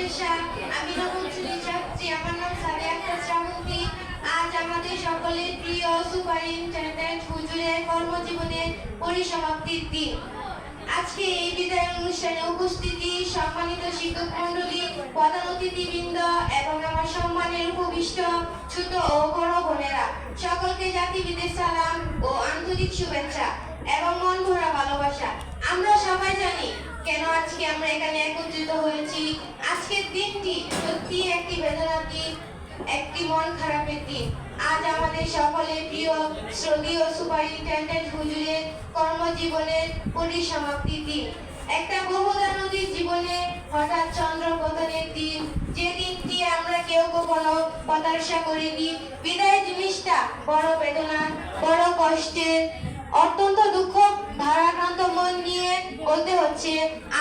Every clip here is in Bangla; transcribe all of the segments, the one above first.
মাদ্রাসা আমি রহমতুল্লাহ ছাত্রী আমার নাম সাদিয়া আক্তার আজ আমাদের সকলের প্রিয় সুপারিনটেন্ডেন্ট হুজুরের কর্মজীবনের পরিসমাপ্তির দিন। আজকে এই বিদায় অনুষ্ঠানে উপস্থিতি, সম্মানিত শিক্ষক মন্ডলী প্রধান অতিথিবৃন্দ এবং আমার সম্মানের উপবিষ্ট ছোট ও বড় বোনেরা, সকলকে জাতিবিদের সালাম ও আন্তরিক শুভেচ্ছা এবং মন ভরা ভালোবাসা। আমরা সবাই জানি কেন আজকে আমরা এখানে একত্রিত হয়েছি। আজকের দিনটি সত্যি একটি বেদনার দিন একটি মন খারাপের দিন। আজ আমাদের সকলের প্রিয় শ্রদ্ধীয় সুপারিনটেন্ডেন্ট হুজুরের কর্মজীবনের পরিসমাপ্তির দিন। একটা বহুদা নদীর জীবনে হঠাৎ চন্দ্র পতনের দিন। যে দিনটি আমরা কেউ কখনো প্রত্যাশা করিনি। বিদায় জিনিসটা বড় বেদনা বড় কষ্টের, অত্যন্ত দুঃখ ভারাক্রান্ত মন নিয়ে বলতে হচ্ছে,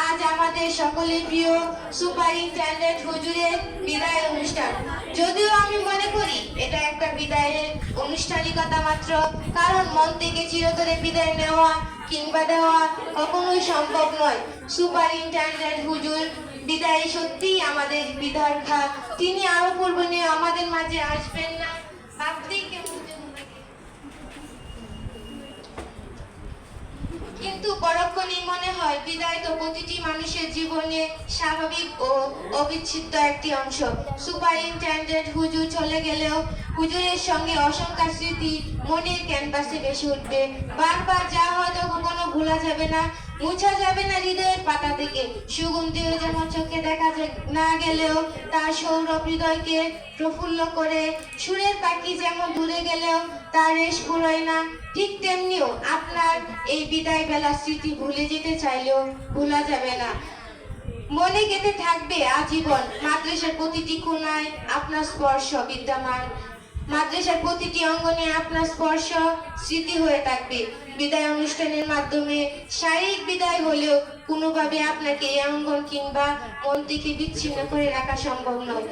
আজ আমাদের সকলের প্রিয় সুপারিনটেন্ডেন্ট হুজুরের বিদায় অনুষ্ঠান। যদিও আমি মনে করি এটা একটা বিদায়ের আনুষ্ঠানিকতা মাত্র, কারণ মন থেকে চিরতরে বিদায় নেওয়া কিংবা দেওয়া কখনোই সম্ভব নয়। সুপারিনটেন্ডেন্ট হুজুর, বিদায় সত্যিই আমাদের বিধার্থা তিনি আরও পূর্বনে আমাদের মাঝে আসবেন না। ভাবতেই কেমন কিন্তু পরক্ষণেই মনে হয় বিদায় তো প্রতিটি মানুষের জীবনে স্বাভাবিক ও অবিচ্ছেদ্য একটি অংশ। সুপারিনটেন্ডেন্ট হুজুর চলে গেলেও হুজুরের সঙ্গে অসংখ্যা স্মৃতি মনের ক্যানভাসে ভেসে উঠবে। বারবার যা হয়তো কখনো ভোলা যাবে না। মুছা যাবে না হৃদয়ের পাতা থেকে। সুগন্ধিও যেমন চোখে দেখা না গেলেও তার সৌরভ হৃদয়কে প্রফুল্ল করে। সুরের পাখি যেমন দূরে গেলেও তার রেশ ফুরোয় না, ঠিক তেমনিও আপনার এই বিদায় বেলা স্মৃতি ভুলে যেতে চাইলেও ভোলা যাবে না। মনে গেঁথে থাকবে আজীবন, মাদ্রাসার প্রতিটি কোনায় আপনার স্পর্শ বিদ্যমান। মাদ্রাসার প্রতিটি অঙ্গনে আপনার স্পর্শ, স্মৃতি হয়ে থাকবে। বিদায় অনুষ্ঠানের মাধ্যমে শারীরিক বিদায় হলেও কোনোভাবে আপনাকে এই অঙ্গন কিংবা মন থেকে বিচ্ছিন্ন করে রাখা সম্ভব নয়।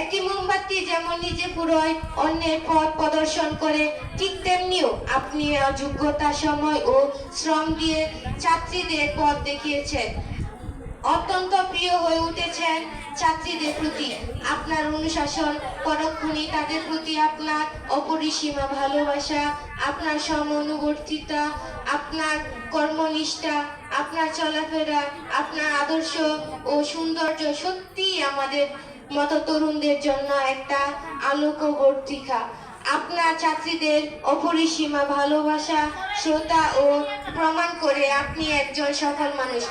একটি মোমবাতি যেমন নিজে পুরোয় অন্যের পথ প্রদর্শন করে, ঠিক তেমনিও আপনি যোগ্যতা সময় ও শ্রম দিয়ে ছাত্রীদের পথ দেখিয়েছেন। অত্যন্ত প্রিয় হয়ে উঠেছেন ছাত্রীদের প্রতি আপনার অনুশাসন পরক্ষণে তাদের প্রতি আপনার অপরিসীমা, ভালোবাসা, আপনার সমানুবর্তিতা, আপনার কর্মনিষ্ঠা, আপনার চলাফেরা, আপনার আদর্শ ও সৌন্দর্য সত্যিই আমাদের মতো তরুণদের জন্য একটা আলোকবর্তিকা। আপনার ছাত্রীদের অপরিসীমা, ভালোবাসা শ্রোতা ও প্রমাণ করে আপনি একজন সফল মানুষ।